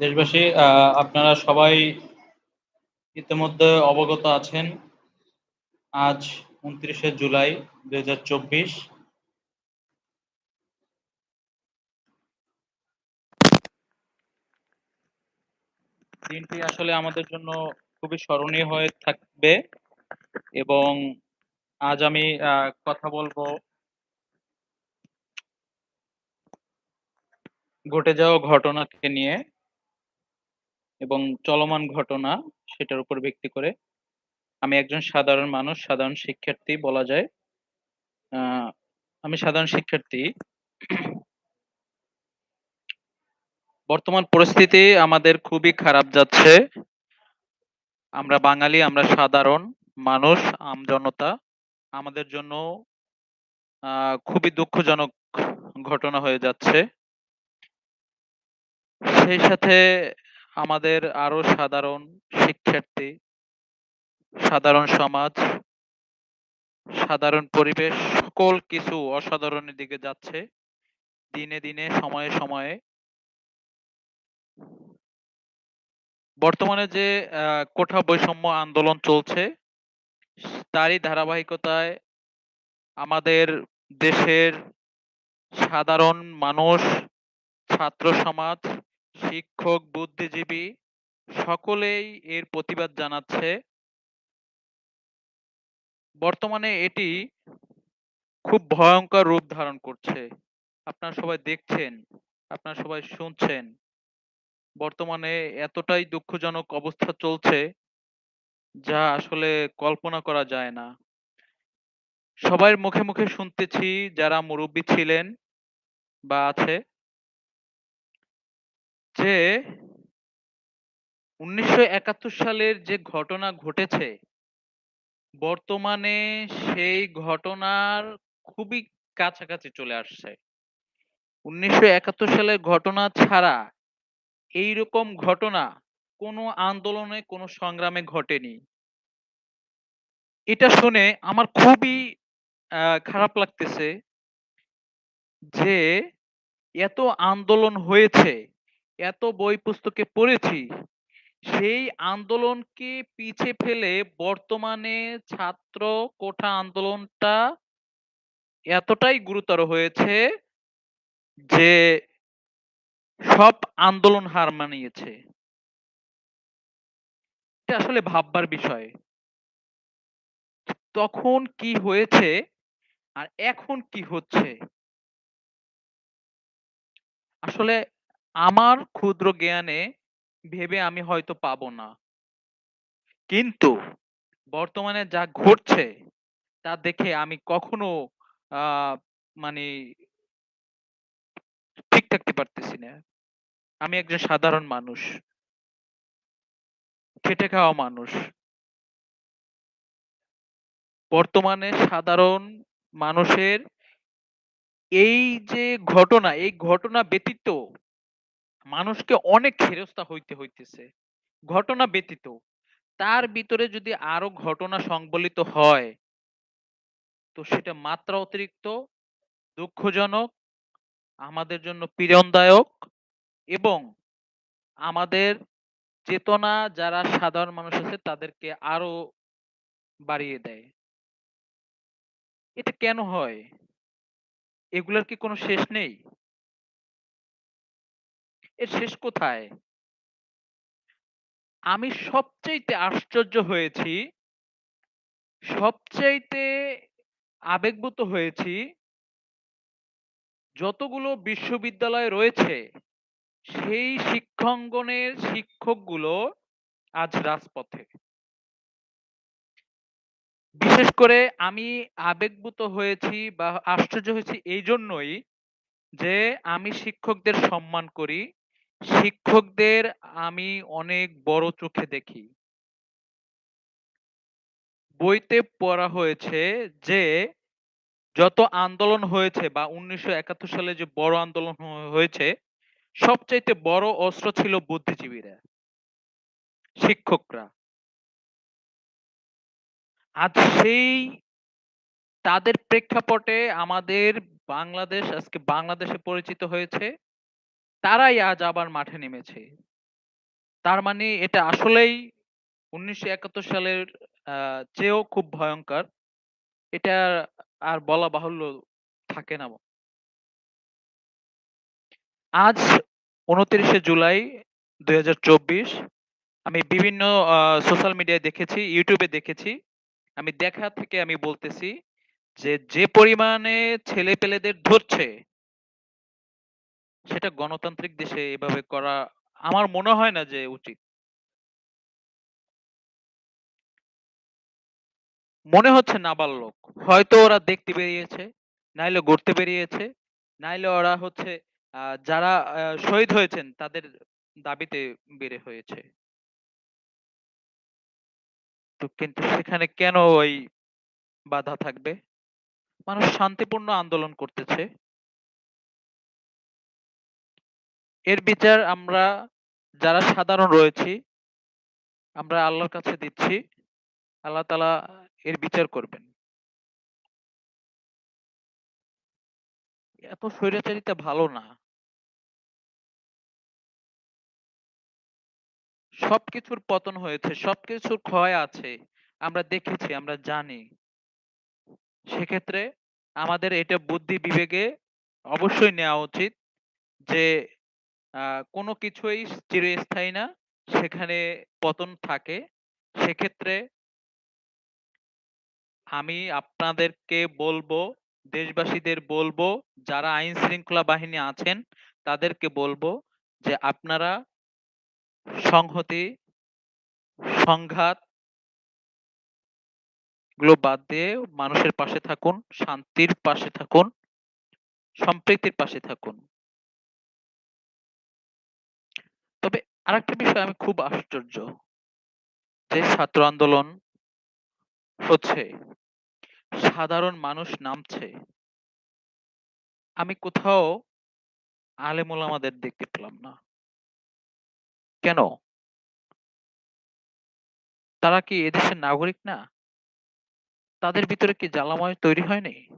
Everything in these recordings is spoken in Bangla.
দেশবাসী আপনারা সবাই ইতিমধ্যে অবগত আছেন। আজ ২৯শে জুলাই ২০২৪ দিনটি আসলে আমাদের জন্য খুবই স্মরণীয় হয়ে থাকবে এবং আজ আমি কথা বলব ঘটে যাওয়া ঘটনাকে নিয়ে এবং চলমান ঘটনা সেটার উপর ভিত্তি করে। আমি একজন সাধারণ মানুষ, সাধারণ শিক্ষার্থী বলা যায়। আমি সাধারণ শিক্ষার্থী। বর্তমান পরিস্থিতি আমাদের খুবই খারাপ যাচ্ছে। আমরা বাঙালি, আমরা সাধারণ মানুষ, আমজনতা। আমাদের জন্য খুবই দুঃখজনক ঘটনা হয়ে যাচ্ছে। সেই সাথে আমাদের আরও সাধারণ শিক্ষার্থী, সাধারণ সমাজ, সাধারণ পরিবেশ সকল কিছু অসাধারণের দিকে যাচ্ছে। দিনে, দিনে সময়ে, সময়ে। বর্তমানে যে কোঠা বৈষম্য আন্দোলন চলছে, তারই ধারাবাহিকতায় আমাদের দেশের সাধারণ মানুষ, ছাত্র সমাজ, শিক্ষক, বুদ্ধিজীবী সকলেই এর প্রতিবাদ জানাচ্ছে। বর্তমানে এটি খুব ভয়ংকর রূপ ধারণ করছে। আপনারা সবাই দেখছেন, আপনারা সবাই শুনছেন। বর্তমানে এতটাই দুঃখজনক অবস্থা চলছে, যা আসলে কল্পনা করা যায় না। সবার মুখে, মুখে শুনতেছি যারা মুরুব্বি ছিলেন বা আছে যে ১৯৭১ সালের যে ঘটনা ঘটেছে, বর্তমানে সেই ঘটনার খুবই কাছাকাছি চলে আসছে। ১৯৭১ সালের ঘটনা ছাড়া এইরকম ঘটনা কোনো আন্দোলনে, কোনো সংগ্রামে ঘটেনি। এটা শুনে আমার খুবই খারাপ লাগতেছে। যে এত আন্দোলন হয়েছে, এত বই পুস্তকে পড়েছি, সেই আন্দোলনকে পিছে ফেলে বর্তমানে ছাত্র কোঠা আন্দোলনটা এতটাই গুরুতর হয়েছে যে সব আন্দোলন হার মানিয়েছে। আসলে ভাববার বিষয়। তখন কি হয়েছে আর এখন কি হচ্ছে? আসলে আমার ক্ষুদ্র জ্ঞানে ভেবে আমি হয়তো পাবো না। কিন্তু বর্তমানে যা ঘটছে তা দেখে আমি কখনো মানে ঠিক থাকতে পারতেছি না। আমি একজন সাধারণ মানুষ। খেটে খাওয়া মানুষ। বর্তমানে সাধারণ মানুষের এই যে ঘটনা, এই ঘটনা ব্যতীত মানুষকে অনেক হেরস্তা হইতে হইতেছে। ঘটনা ব্যতীত। তার ভিতরে যদি আরও ঘটনা সংবলিত হয় তো সেটা মাত্রা অতিরিক্ত, দুঃখজনক, আমাদের জন্য পীড়নদায়ক এবং আমাদের চেতনা যারা সাধারণ মানুষ আছে তাদেরকে আরও বাড়িয়ে দেয়। এটা কেন হয়? এগুলার কি কোনো শেষ নেই? এর শেষ কোথায়? আমি সবচাইতে আশ্চর্য হয়েছি সবচাইতে আবেগভূত হয়েছি যতগুলো বিশ্ববিদ্যালয় রয়েছে, সেই শিক্ষাঙ্গনের শিক্ষকগুলো আজ রাজপথে। বিশেষ করে আমি আবেগভূত হয়েছি বা আশ্চর্য হয়েছি এই জন্যই যে আমি শিক্ষকদের সম্মান করি। শিক্ষকদের আমি অনেক বড় চোখে দেখি। বইতে পড়া হয়েছে যে যত আন্দোলন হয়েছে বা ১৯৭১ সালে যে বড় আন্দোলন হয়েছে, সবচাইতে বড় অস্ত্র ছিল বুদ্ধিজীবীরা। শিক্ষকরা। আজ সেই তাদের প্রেক্ষাপটে আমাদের বাংলাদেশ আজকে বাংলাদেশে পরিচিত হয়েছে। তারাই আজ আবার মাঠে নেমেছে। তার মানে এটা আসলেই ১৯৭১ সালের আ চেয়েও খুব ভয়ংকর। এটা আর বলা বাহুল্য থাকে না। আজ ২৯শে জুলাই ২০২৪ আমি বিভিন্ন সোশ্যাল মিডিয়ায় দেখেছি, ইউটিউবে দেখেছি। আমি দেখা থেকে আমি বলতেছি যে, যে পরিমাণে ছেলে পেলেদের ধরছে সেটা গণতান্ত্রিক দেশে এভাবে করা আমার মনে হয় না যে উচিত। মনে হচ্ছে নাবালক। হয়তো ওরা দেখতে বেরিয়েছে, নাইলে গড়তে বেরিয়েছে, নাইলে ওরা হচ্ছে যারা শহীদ হয়েছেন তাদের দাবিতে বের হয়েছে। তো কিন্তু সেখানে কেন ওই বাধা থাকবে? মানুষ শান্তিপূর্ণ আন্দোলন করতেছে। এর বিচার আমরা যারা সাধারণ রয়েছি আমরা আল্লাহর কাছে দিচ্ছি। আল্লাহ তাআলা এর বিচার করবেন। এত স্বৈরাচারিতা ভালো না। সবকিছুর পতন হয়েছে, সবকিছুর ক্ষয় আছে। আমরা দেখেছি, আমরা জানি। সেক্ষেত্রে আমাদের এটা বুদ্ধি বিবেকে অবশ্যই নেওয়া উচিত যে আ কোন কিছুই চিরস্থায়ী না। সেখানে পতন থাকে। সেক্ষেত্রে আমি আপনাদেরকে বলব, দেশবাসীদের বলব, যারা আইন শৃঙ্খলা বাহিনী আছেন তাদেরকে বলব যে আপনারা সংহতি, সংঘাতগুলো বাদ দিয়ে মানুষের পাশে থাকুন, শান্তির পাশে থাকুন, সম্প্রীতির পাশে থাকুন। আরেকটা বিষয় আমি খুব আশ্চর্য। যে ছাত্র আন্দোলন হচ্ছে, সাধারণ মানুষ নামছে। আমি কোথাও আলেম ওলামাদের দেখতে পেলাম না। কেন? তারা কি এদেশের নাগরিক না? তাদের ভিতরে কি জ্বালাময় তৈরি হয়নি?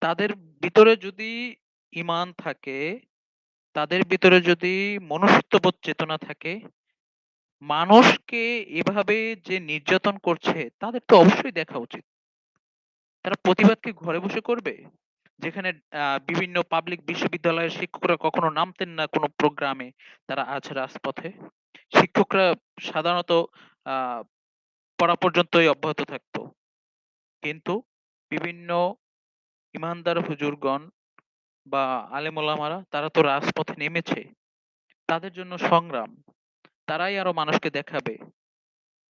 তাদের ভিতরে যদি ঈমান থাকে, তাদের ভিতরে যদি মনুষ্যত্ববোধ চেতনা থাকে, মানুষকে এভাবে যে নির্যাতন করছে তাদের তো অবশ্যই দেখা উচিত। তারা প্রতিবাদ কি ঘরে বসে করবে? যেখানে বিভিন্ন পাবলিক বিশ্ববিদ্যালয়ের শিক্ষকরা কখনো নামতেন না কোনো প্রোগ্রামে, তারা আজ রাজপথে। শিক্ষকরা সাধারণত পড়া পর্যন্তই অব্যাহত থাকতো। কিন্তু বিভিন্ন ইমানদার হুজুরগণ বা আলেম ওলামারা তারা তো রাজপথে নেমেছে। তাদের জন্য সংগ্রাম। তারাই আরও মানুষকে দেখাবে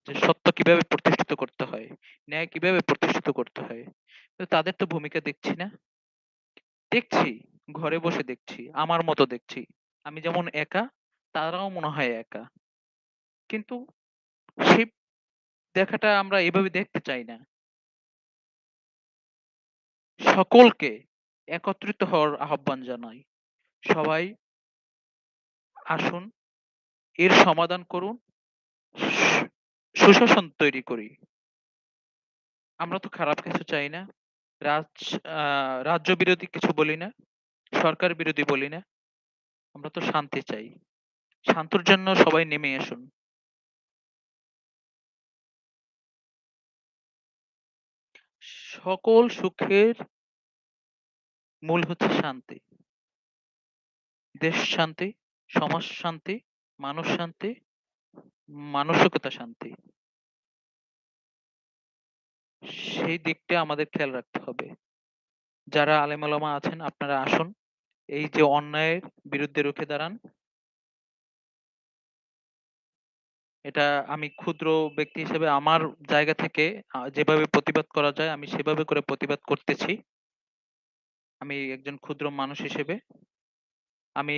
যে সত্য কীভাবে প্রতিষ্ঠিত করতে হয়, ন্যায় কীভাবে প্রতিষ্ঠিত করতে হয়। তো তাদের তো ভূমিকা দেখছি না। দেখছি, ঘরে বসে দেখছি, আমার মতো দেখছি। আমি যেমন একা, তারাও মনে হয় একা। কিন্তু সেই দেখাটা আমরা এভাবে দেখতে চাই না। সকলকে একত্রিত হওয়ার আহ্বান জানাই। সবাই আসুন, এর সমাধান করুন। সুশাসন তৈরি করি। আমরা তো খারাপ কিছু চাই না। রাজ রাজ্য বিরোধী কিছু বলি না। সরকার বিরোধী বলি না। আমরা তো শান্তি চাই। শান্তর জন্য সবাই নেমে আসুন। সকল সুখের মূল হচ্ছে শান্তি। দেশ শান্তি, সমাজ শান্তি, মানুষ শান্তি, মানসিকতা শান্তি। সেই দিকটা আমাদের খেয়াল রাখতে হবে। যারা আলেম ওলামা আছেন আপনারা আসুন। এই যে অন্যায়ের বিরুদ্ধে রুখে দাঁড়ান। এটা আমি ক্ষুদ্র ব্যক্তি হিসেবে আমার জায়গা থেকে যেভাবে প্রতিবাদ করা যায় আমি সেভাবে করে প্রতিবাদ করতেছি। আমি একজন ক্ষুদ্র মানুষ হিসেবে। আমি,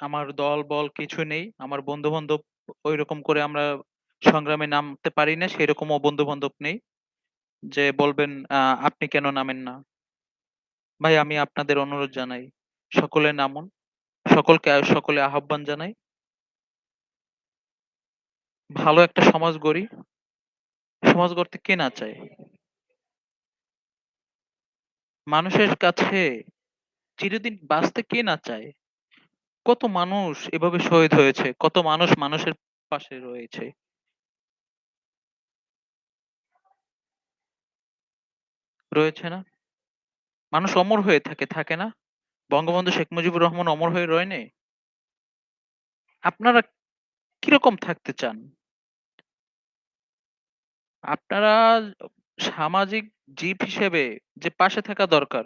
আমার দল-বল কিছু নেই। আমার বন্ধু-বান্ধব ঐরকম করে আমরা সংগ্রামে নামতে পারি না। সেরকমও বন্ধু-বান্ধব নেই। যে বলবেন আপনি কেন নামেন না? ভাই, আমি আপনাদের অনুরোধ জানাই। সকলে নামুন। সকলকে, সকলে আহ্বান জানাই। ভালো একটা সমাজ গড়ি। সমাজ গড়তে কে না চায়? মানুষের কাছে চিরদিন বাঁচতে কে না চায়? কত মানুষ এভাবে শহীদ হয়েছে, কত মানুষ মানুষের পাশে রয়েছে। রয়েছে না? মানুষ অমর হয়ে থাকে, থাকে না? বঙ্গবন্ধু শেখ মুজিবুর রহমান অমর হয়ে রয় নাই? আপনারা কীরকম থাকতে চান? আপনারা সামাজিক জীব হিসেবে যে পাশে থাকা দরকার,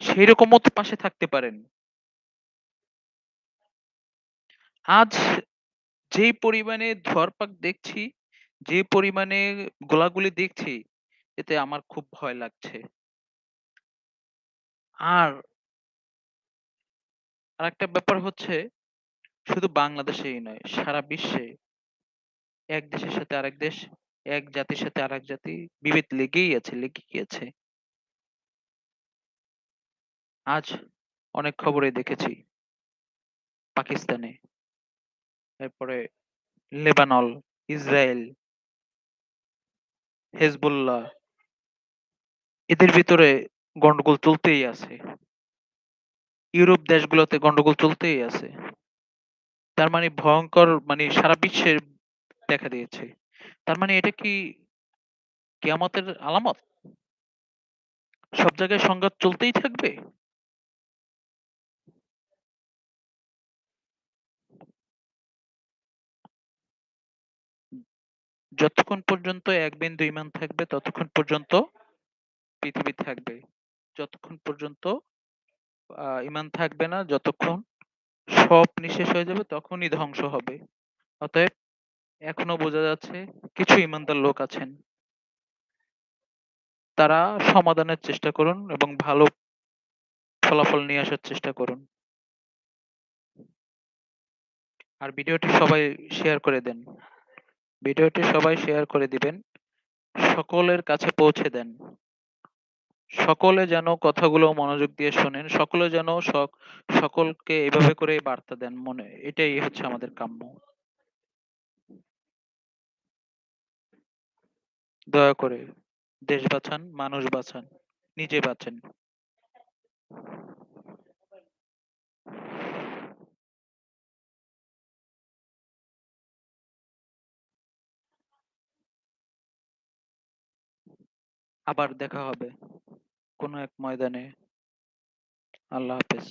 সেইরকমও তো পাশে থাকতে পারেন। আজ যেই পরিমাণে ধরপাক দেখছি, যে পরিমাণে গোলাগুলি দেখছি, এতে আমার খুব ভয় লাগছে। আর আরেকটা ব্যাপার হচ্ছে, শুধু বাংলাদেশেই নয়, সারা বিশ্বে এক দেশের সাথে আরেক দেশ, এক জাতির সাথে আরেক জাতি বিভেদ লেগেই আছে, লেগেই আছে। আজ অনেক খবরে দেখেছি পাকিস্তানে, এরপরে লেবানল, ইসরায়েল হেজবুল্লাহ এদের ভিতরে গন্ডগোল চলতেই আছে। ইউরোপ দেশগুলোতে গন্ডগোল চলতেই আছে। তার মানে ভয়ঙ্কর মানে সারা বিশ্বে দেখা দিয়েছে। তার মানে এটা কি কিয়ামতের আলামত? সব জায়গায় সংঘাত চলতেই থাকবে? যতক্ষণ পর্যন্ত এক বিন্দু ইমান থাকবে ততক্ষণ পর্যন্ত পৃথিবী থাকবে। যতক্ষণ পর্যন্ত আ ঈমান থাকবে না, যতক্ষণ সব নিঃশেষ হয়ে যাবে তখনই ধ্বংস হবে। অতএব এখনও বোঝা যাচ্ছে কিছু ঈমানদার লোক আছেন। তারা সমাধানের চেষ্টা করুন এবং ভালো ফলাফল নিয়ে আসার চেষ্টা করুন। আর ভিডিওটি সবাই শেয়ার করে দেন। ভিডিওটি সবাই শেয়ার করে দিবেন। সকলের কাছে পৌঁছে দেন। সকলে যেন কথাগুলো মনোযোগ দিয়ে শোনেন। সকলে যেন সকলকে এভাবে করে বার্তা দেন মনে, এটাই হচ্ছে আমাদের কাম্য। দয়া করে দেশ বাঁচান, মানুষ বাঁচান, নিজে বাঁচেন। আবার দেখা হবে কোনো এক ময়দানে। আল্লাহ হাফেজ।